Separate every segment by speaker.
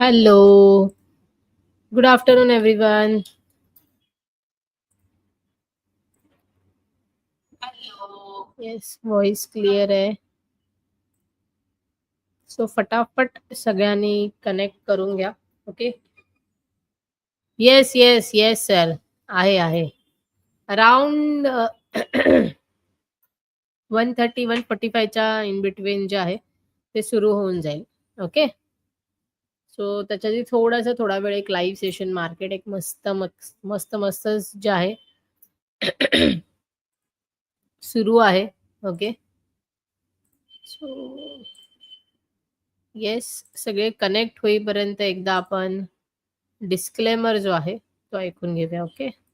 Speaker 1: Hello. Good afternoon, everyone. Yes voice clear है. So फटाफट सगळ्यांनी कनेक्ट करून घ्या okay yes yes yes sir आहे आहे around one thirty one forty फायच्या in between जे आहे ते सुरू होऊन जाईल ओके सो त्याच्यासाठी थोडासा थोडा वेळ एक लाईव्ह सेशन मार्केट एक मस्त मस्त मस्त मस्त जे आहे सुरू आहे. ओके सो येस सगळे कनेक्ट होईपर्यंत एकदा आपण डिस्क्लेमर जो आहे तो ऐकून घेऊया. ओके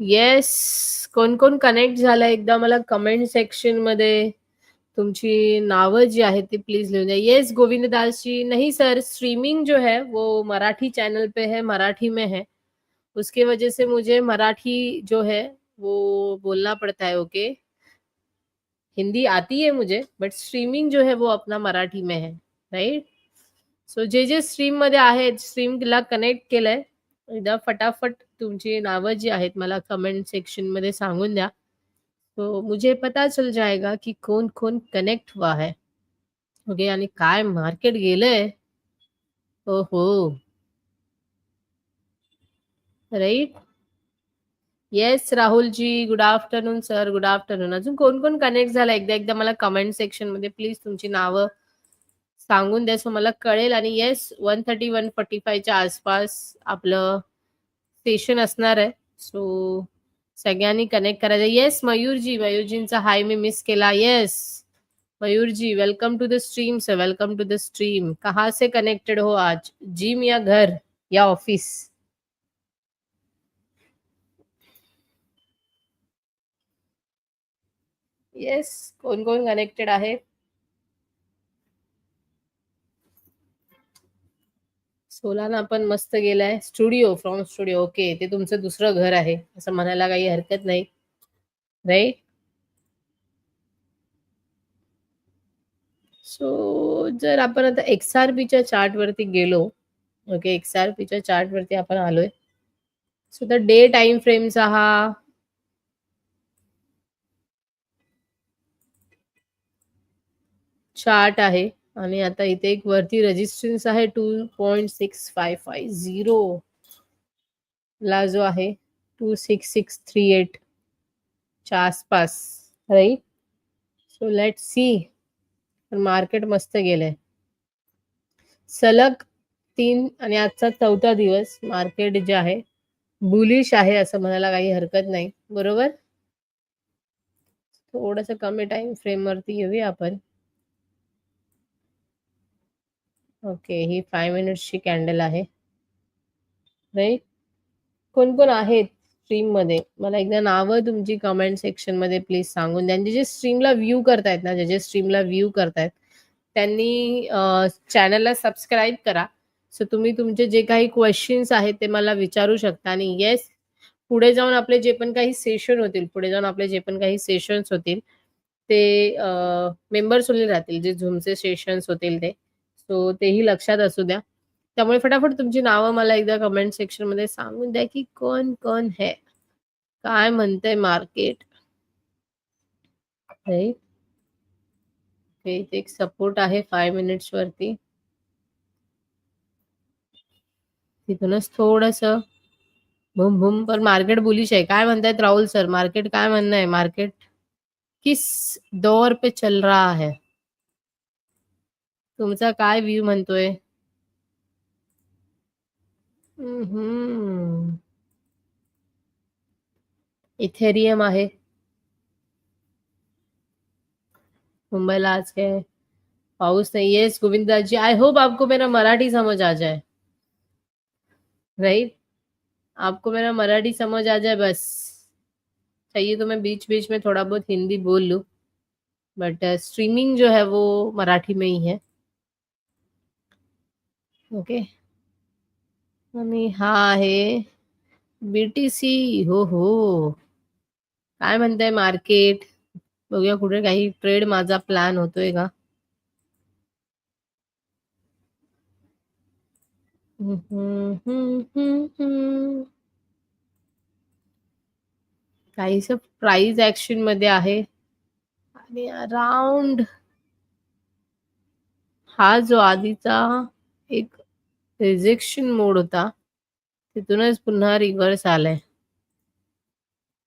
Speaker 1: येस कोण कोण कनेक्ट झालं एकदा मला कमेंट सेक्शन मध्ये? तुमची नावं जी आहेत ती प्लीज़ लिहून द्या. येस गोविंद दास जी नहीं सर स्ट्रीमिंग जो है, वो मराठी चैनल पे है, मराठी में है. उसके वजह से मुझे मराठी जो है, वो बोलना पड़ता है ओके हिंदी आती है मुझे बट स्ट्रीमिंग जो है, वो अपना मराठी में है राईट सो जे जे स्ट्रीम मध्ये आहेत स्ट्रीमला कनेक्ट केलंय, एकदा फटाफट तुमची नावं जी आहेत मला कमेंट सेक्शनमध्ये सांगून द्या. तो मुझे पता चल जाएगा की कोण कोण कनेक्ट हुआ है. ओके आणि काय मार्केट गेलंय? ओहो. Right yes Rahul ji good afternoon sir good afternoon अजून कोण कोण कनेक्ट झाला? एकदा एकदा मला कमेंट सेक्शनमध्ये प्लीज तुमची नावं सांगून द्या. सो मला कळेल. आणि yes one thirty one forty फायच्या आसपास आपलं सेशन असणार आहे. सो सगळ्यांनी कनेक्ट करायचं. येस मयूरजी, मयूरजींचा हाय मी मिस केला. Yes Mayurji welcome to the stream sir welcome to the stream कहाँ से कनेक्टेड हो आज? जिम या घर या ऑफ़िस येस कोण कोण कनेक्टेड आहे? सोलाना पण मस्त गेलाय. स्टुडिओ फ्रॉम स्टुडिओ ओके ते तुमचं दुसरं घर आहे. असं म्हणायला काही हरकत नाही. राईट सो जर आपण आता एक्सआरपीच्या चार्ट वरती गेलो ओके एक्सआरपीच्या चार्ट वरती आपण आलोय. सो द डे टाइम फ्रेमचा हा चार्ट आहे. आणि आता इथे एक वरती रेजिस्टन्स आहे two point six five five zero ला जो आहे two six six three eight च्या आसपास right so let see market मस्त गेलंय. सलग तीन आणि आजचा चौथा दिवस मार्केट जे आहे बुलिश आहे असं म्हणायला काही हरकत नाही. बरोबर? थोडस कमी टाइम फ्रेम वरती येऊया आपण. ओके ही फाय मिनिट्सची कॅन्डल आहे. राईट कोण कोण आहेत स्ट्रीममध्ये मला एकदा नावं तुमची कमेंट सेक्शनमध्ये प्लीज सांगून द्या. जे जे स्ट्रीमला व्ह्यू करतायत ना जे जे स्ट्रीमला व्ह्यू करतायत त्यांनी चॅनलला सबस्क्राईब करा. सो तुम्ही तुमचे जे काही क्वेश्चन्स आहेत ते मला विचारू शकता. आणि येस पुढे जाऊन आपले जे पण काही सेशन होतील पुढे जाऊन आपले जे पण काही सेशन्स होतील ते मेंबर्स होऊन राहतील जे झूमचे सेशन्स होतील ते. सो तेही लक्षात असू द्या. त्यामुळे फटाफट तुमची नावं मला एकदा कमेंट सेक्शनमध्ये सांगून द्या की कोण कोण है? काय म्हणतंय मार्केट इथे एक सपोर्ट आहे फाय मिनिट्स वरती. तिथूनच थोडस भूम भूम पण मार्केट बुलिश आहे. काय म्हणतायत राहुल सर मार्केट काय म्हणणं आहे? मार्केट किस दौर पे चल रहा है? तुमचा काय व्ह्यू म्हणतोय. इथेरियम आहे. मुंबईला आज काय पाऊस नहीं. है गोविंदा जी आई होप आपको मेरा मराठी समझ आ जाए. राइट आपको मेरा मराठी समझ आ जाए बस. चाहिए तो मैं बीच बीच में थोड़ा बहुत हिंदी बोल लूँ. बट स्ट्रीमिंग जो है वो मराठी में ही है. ओके. आणि हा आहे बीटीसी हो हो. काय म्हणताय मार्केट बघूया कुठे काही ट्रेड माझा प्लॅन होतोय का? काहीस प्राइस ऍक्शनमध्ये आहे. आणि अराउंड हा जो आधीचा एक रिजेक्शन मोड होता तिथूनच पुन्हा रिव्हर्स आलाय.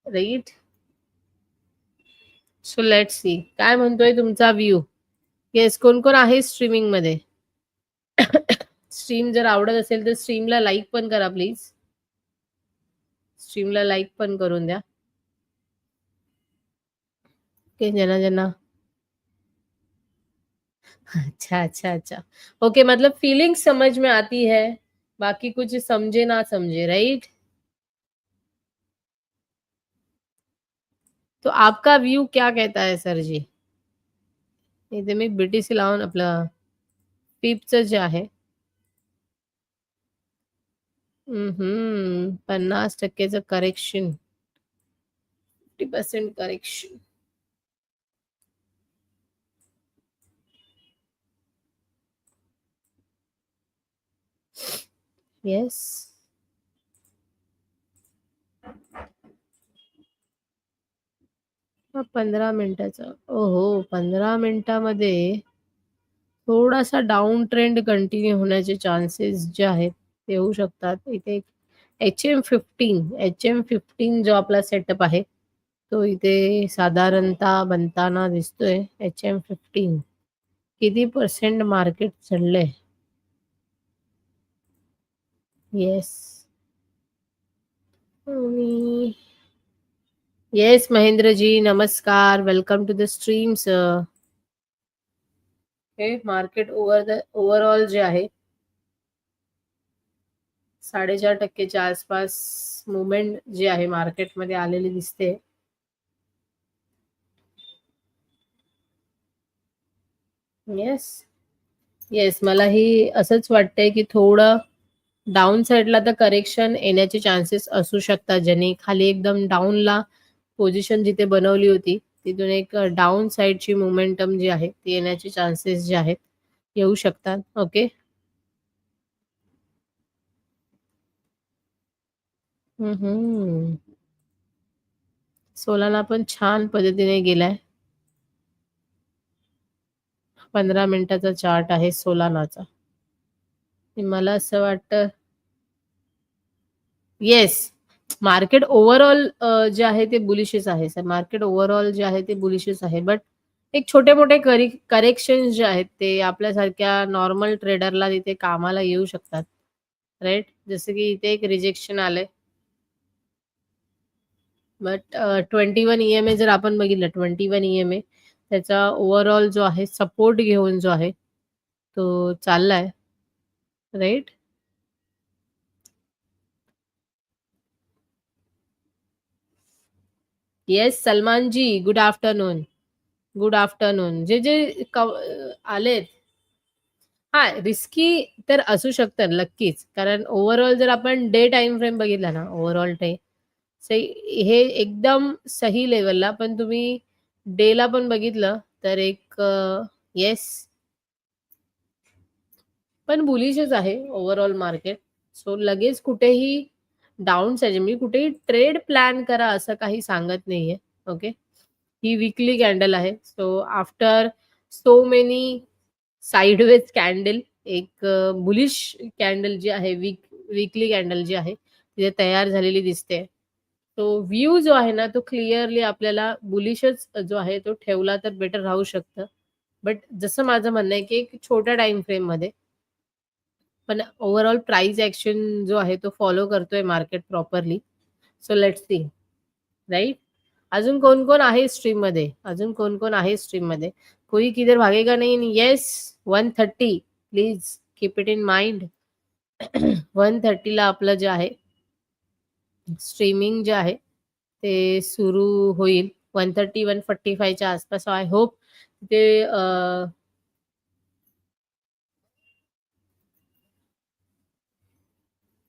Speaker 1: राईट सो लेट सी काय म्हणतोय तुमचा व्ह्यू येस कोण कोण आहे स्ट्रीमिंगमध्ये? स्ट्रीम जर आवडत असेल तर स्ट्रीमला लाईक पण करा प्लीज स्ट्रीमला लाईक पण करून द्या. ओके ज्यांना ज्यांना अच्छा अच्छा अच्छा। ओके मतलब फीलिंग समझ में आती है, बाकी कुछ समझे ना समझे, राइट? तो आपका व्यू क्या कहता है, सर जी? इथे मी बीटीसी लावून आपलं पिपचं जे आहे हम्म पन्नास टक्केचं correction fifty percent correction yes पंधरा मिनिटाचा. ओहो पंधरा मिनिटामध्ये थोडासा डाऊन ट्रेंड कंटिन्यू होण्याचे चान्सेस जे आहेत ते होऊ शकतात. इथे H M fifteen H M fifteen जो आपला सेटअप आहे तो इथे साधारणतः बनताना दिसतोय. एच एम फिफ्टीन किती पर्सेंट मार्केट चढलंय? येस येस महेंद्रजी नमस्कार welcome to the stream sir हे मार्केट ओव्हर द ओव्हरऑल जे आहे साडेचार टक्केच्या आसपास मुवमेंट जी आहे मार्केटमध्ये आलेली दिसते. येस येस मलाही असंच वाटतंय की थोडं डाऊन साईडला तर करेक्शन येण्याचे चान्सेस असू शकतात. ज्याने खाली एकदम डाऊनला पोझिशन जिथे बनवली होती तिथून एक डाऊन साईडची मोमेंटम जी आहे ती येण्याचे चान्सेस जे आहेत येऊ शकतात. ओके सोलाना पण छान पद्धतीने गेलाय. पंधरा मिनिटाचा चार्ट आहे सोलानाचा. मला असं वाटतं येस मार्केट ओव्हरऑल जे आहे ते बुलिशेस आहे सर मार्केट ओव्हरऑल जे आहे ते बुलिशेस आहे. बट एक छोटे मोठे करी करेक्शन जे आहेत ते आपल्यासारख्या नॉर्मल ट्रेडरला तिथे कामाला येऊ शकतात. राईट जसं की इथे एक रिजेक्शन आलंय. बट ट्वेंटी वन ईएमए जर आपण बघितलं ट्वेंटी वन ईएमए त्याचा ओव्हरऑल जो आहे सपोर्ट घेऊन जो आहे तो चाललाय. Right? Yes Salman ji good afternoon good afternoon जे जे आलेत. हा रिस्की तर असू शकतं नक्कीच. कारण ओव्हरऑल जर आपण डे टाइम फ्रेम बघितला ना ओव्हरऑल डे हे एकदम सही लेवलला पण तुम्ही डेला पण बघितलं तर एक येस पण बुलिशच आहे ओव्हरऑल मार्केट सो लगेच कुठेही डाऊन साईड मी कुठेही ट्रेड प्लॅन करा असं काही सांगत नाहीये. ओके ही विकली कॅन्डल आहे. So after so many sideways candle एक बुलिश कॅन्डल जी आहे वीक वीकली कॅन्डल जी आहे तिथे तयार झालेली दिसते. तो व्ह्यू जो आहे ना तो क्लिअरली आपल्याला बुलिशच जो आहे तो ठेवला तर बेटर राहू शकतं. बट जसं माझं म्हणणं आहे की एक छोट्या टाइम फ्रेममध्ये पण ओव्हरऑल प्राइस ऍक्शन जो आहे तो फॉलो करतोय market properly so let's see right अजून कोण कोण आहे स्ट्रीममध्ये? अजून कोण कोण आहे स्ट्रीममध्ये? कोई किधर भागेगा नाही? Yes one thirty please keep it in mind one थर्टीला आपलं जे आहे स्ट्रीमिंग जे आहे ते सुरू होईल. वन थर्टी वन फोर्टी फायच्या आसपास. आय होप ते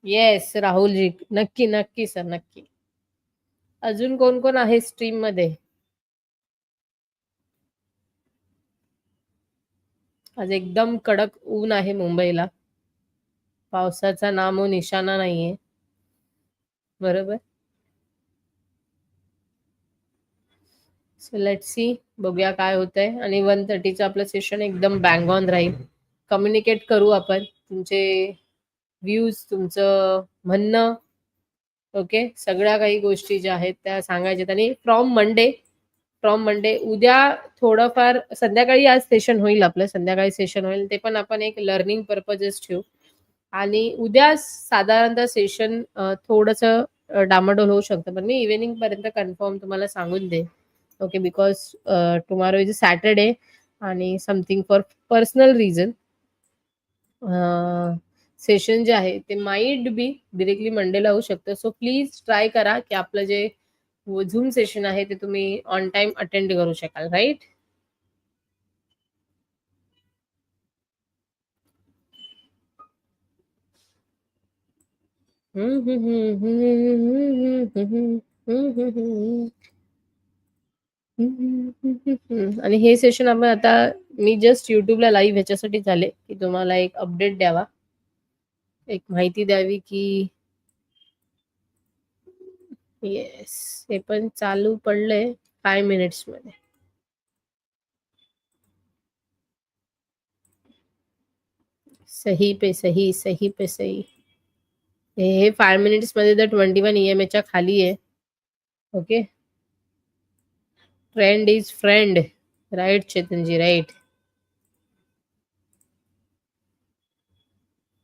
Speaker 1: येस राहुलजी नक्की नक्की सर नक्की. अजून कोण कोण आहे स्ट्रीममध्ये? आज एकदम कडक ऊन आहे मुंबईला. पावसाचा नामो निशाणा नाहीये. बरोबर? सो लेट सी बघूया काय होतंय. आणि वन थर्टीचं आपलं सेशन एकदम बँग ऑन राहील. कम्युनिकेट करू आपण. तुमचे व्ह्यूज तुमचं म्हणणं ओके? सगळ्या काही गोष्टी ज्या आहेत त्या सांगायच्यात आणि फ्रॉम मंडे फ्रॉम मंडे उद्या थोडंफार संध्याकाळी आज सेशन होईल आपलं संध्याकाळी सेशन होईल ते पण आपण एक लर्निंग पर्पजेस ठेवू. आणि उद्या साधारणतः सेशन थोडंसं डामाडोल होऊ शकतं पण मी इव्हिनिंग पर्यंत कन्फर्म तुम्हाला सांगून दे okay? Because tomorrow is Saturday आणि something for personal reason session जे आहे ते माइट बी डिरेक्टली मंडेला होऊ शकतं. सो प्लीज ट्राय करा की आपलं जे झूम सेशन आहे ते तुम्ही ऑन टाइम अटेंड करू शकाल राईट आणि हे सेशन आपण आता मी जस्ट युट्यूबला लाईव्ह ह्याच्यासाठी झाले की तुम्हाला एक अपडेट द्यावा. एक माहिती द्यावी की येस हे पण चालू पडलंय फाय मिनिट्स मध्ये. सही पे सही सही पे सही. हे फाय मिनिट्स मध्ये तर ट्वेंटी वन ई एम खाली आहे. Okay trend is friend right Chetanji right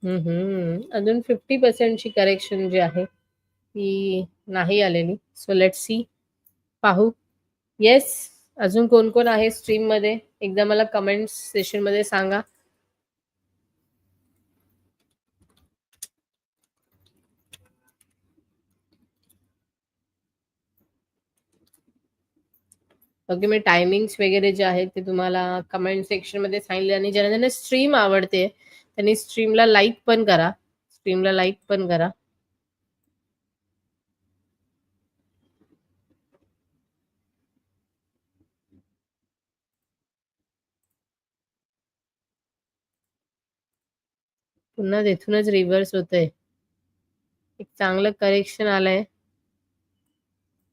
Speaker 1: अजून फिफ्टी पर्सेंटची करेक्शन जी आहे ती नाही आलेली. सो लेट सी पाहू. येस अजून कोण कोण आहे स्ट्रीममध्ये? एकदा मला कमेंट सेशनमध्ये सांगा. ओके मी टायमिंग्स वगैरे जे आहेत ते तुम्हाला कमेंट सेक्शनमध्ये सांगितले आणि ज्यांना ज्यांना स्ट्रीम आवडते आणि स्ट्रीमला लाईक पण करा. स्ट्रीमला लाईक पण करा. पुन्हा तिथूनच रिव्हर्स होतंय. एक चांगलं करेक्शन आलंय.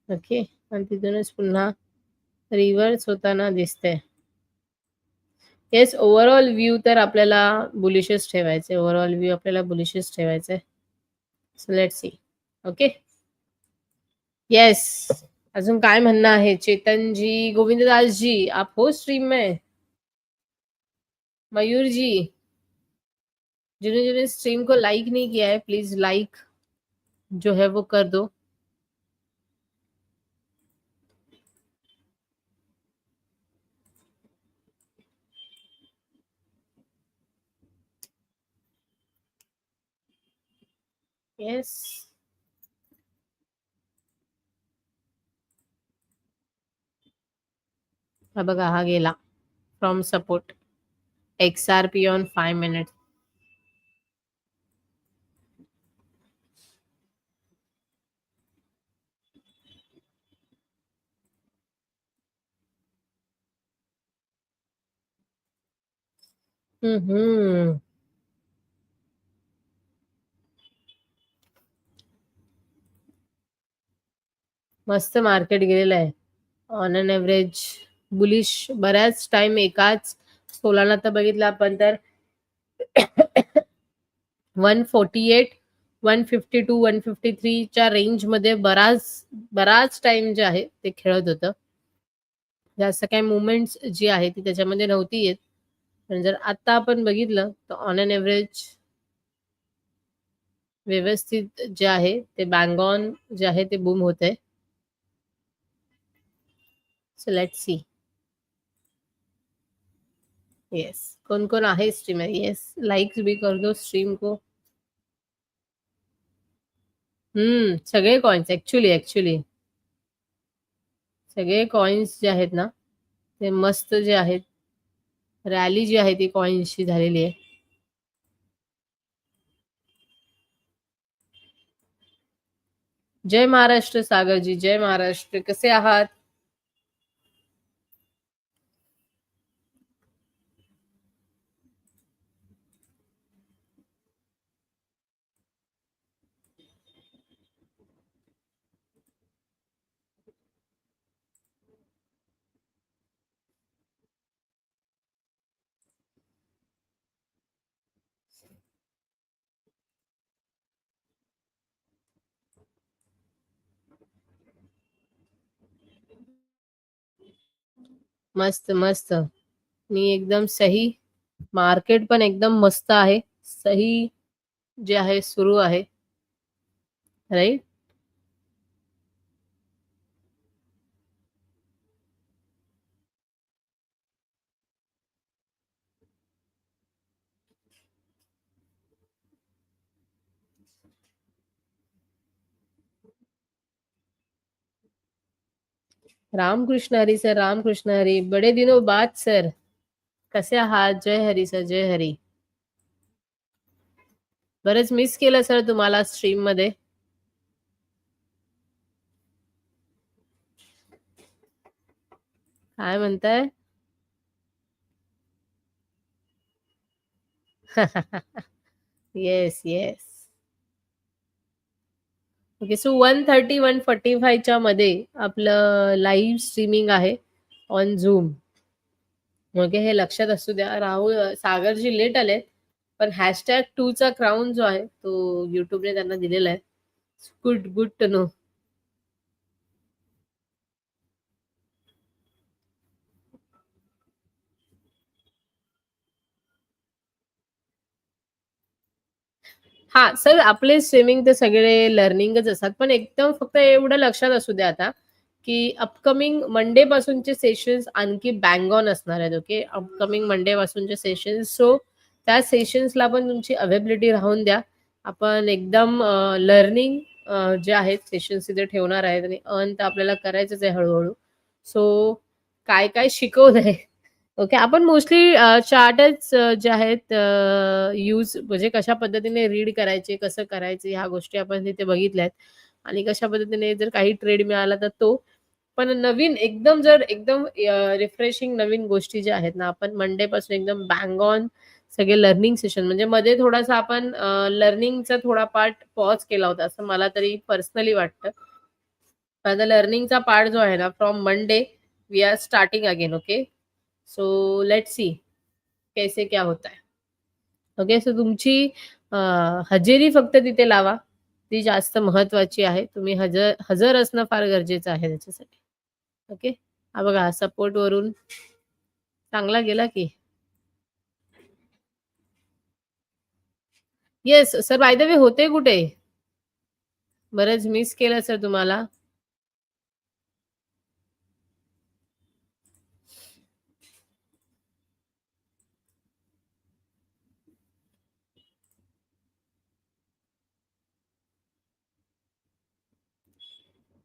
Speaker 1: ओके आणि तिथूनच पुन्हा रिव्हर्स होताना दिसतंय. येस ओव्हरऑल व्ह्यू तर आपल्याला बुलिशस ठेवायचे. ओव्हरऑल व्यू आपल्याला बुलिशस ठेवायचे. So let see okay yes अजून काय म्हणणं आहे? चेतन जी गोविंददास जी आप हो स्ट्रीम में? मयूर जी जिन्होंने जिन्होंने स्ट्रीम को लाइक नहीं किया है प्लीज लाइक जो है वो कर दो। यस हा बघा हा गेला from support X R P on five minute हम्म मस्त मार्केट गेलेलं आहे. ऑन अन एव्हरेज बुलिश बऱ्याच टाइम एकाच सोलाना तर बघितलं आपण तर one forty eight one fifty two one fifty थ्रीच्या रेंजमध्ये बराच बराच टाइम जे आहे ते खेळत होतं. जास्त काही मुवमेंट्स जी आहे ती त्याच्यामध्ये नव्हती येत. पण जर आता आपण बघितलं तर ऑन अन एव्हरेज व्यवस्थित जे आहे ते बँगॉन जे आहे ते बूम होत आहे सो लेट सी यस कौन कौन आहे स्ट्रीम है यस लाइक्स भी कर दो स्ट्रीम को. हम्म सगळे कॉइन्स ऍक्च्युली ऍक्च्युली सगळे कॉइन्स जे आहेत ना ते मस्त जे आहेत. रॅली जी आहे ती कॉइन्सची झालेली आहे. जय महाराष्ट्र सागरजी जय महाराष्ट्र. कसे आहात? मस्त मस्त. मी एकदम सही. मार्केट पण एकदम मस्त आहे. सही जे आहे सुरू आहे. राईट? रामकृष्ण हरी सर रामकृष्ण हरी. बडे दिनों बाद सर. कसे आहात? जय हरी सर जय हरी. बरच मिस केलं सर तुम्हाला स्ट्रीममध्ये. काय म्हणताय? Yes yes okay so one thirty one forty फायच्या मध्ये आपलं लाईव्ह स्ट्रीमिंग आहे ऑन झूम ओके हे लक्षात असू द्या. राहुल सागरजी लेट आले पण हॅशटॅग टू चा क्राऊन जो आहे तो युट्यूबने त्यांना दिलेला आहे. गुड गुड टू नो हा सर आपले स्विमिंग ते सगळे लर्निंगच असतात पण एकदम फक्त एवढं लक्षात असू द्या आता की अपकमिंग मंडे पासूनचे सेशन्स आणखी बँग ऑन असणार आहेत ओके अपकमिंग मंडे पासूनचे सेशन्स सो त्या सेशन्सला पण तुमची अवेबिलिटी राहून द्या. आपण एकदम लर्निंग जे आहेत सेशन्स तिथे ठेवणार आहेत आणि अर्न तर आपल्याला करायचंच आहे हळूहळू. सो काय काय शिकवलंय? ओके आपण मोस्टली चार्टच जे आहेत यूज म्हणजे कशा पद्धतीने रीड करायचे कसं करायचे ह्या गोष्टी आपण तिथे बघितल्या आहेत आणि कशा पद्धतीने जर काही ट्रेड मिळाला तर तो. पण नवीन एकदम जर एकदम रिफ्रेशिंग नवीन गोष्टी ज्या आहेत ना आपण मंडे पासून एकदम बँग ऑन सगळे लर्निंग सेशन म्हणजे मध्ये थोडासा आपण लर्निंगचा थोडा पार्ट पॉज केला होता असं मला तरी पर्सनली वाटतं. आता लर्निंगचा पार्ट जो आहे ना from Monday we are starting again okay so let see कैसे क्या होता है? ओके सो तुमची हजेरी फक्त तिथे लावा. ती जास्त महत्वाची आहे. तुम्ही हजर हजर असणं फार गरजेचं आहे त्याच्यासाठी. ओके हा बघा सपोर्ट वरून चांगला गेला की. Yes sir by the way होते कुठे? बरंच मिस केलं सर तुम्हाला.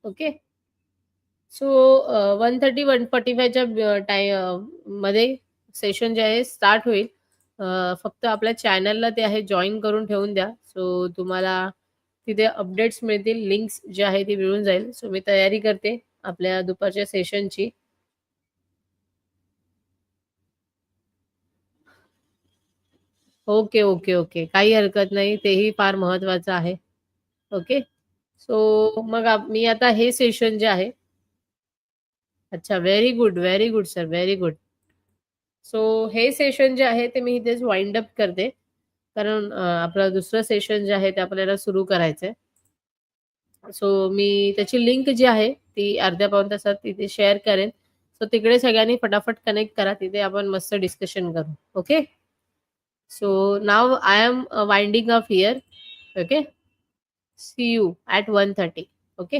Speaker 1: Okay? So one thirty one forty फायच्या टायमध्ये सेशन जे आहे स्टार्ट होईल. फक्त आपल्या चॅनलला ते आहे जॉईन करून ठेवून द्या. सो तुम्हाला तिथे अपडेट्स मिळतील लिंक्स जे आहे ती मिळून जाईल. सो मी तयारी करते आपल्या दुपारच्या सेशनची ओके ओके ओके. काही हरकत नाही. तेही फार महत्वाचं आहे. ओके? सो मग मी आता हे सेशन जे आहे अच्छा very good very good sir very good so हे सेशन जे आहे ते मी इथेच वाइंड अप करते कारण आपलं दुसरं सेशन जे आहे ते आपल्याला सुरू करायचंय. सो मी त्याची लिंक जी आहे ती अर्ध्या पाऊण तासात तिथे शेअर करेन. सो तिकडे सगळ्यांनी फटाफट कनेक्ट करा. तिथे आपण मस्त डिस्कशन करू. Okay. So now I am winding off here. Okay. See you at 1:30 okay.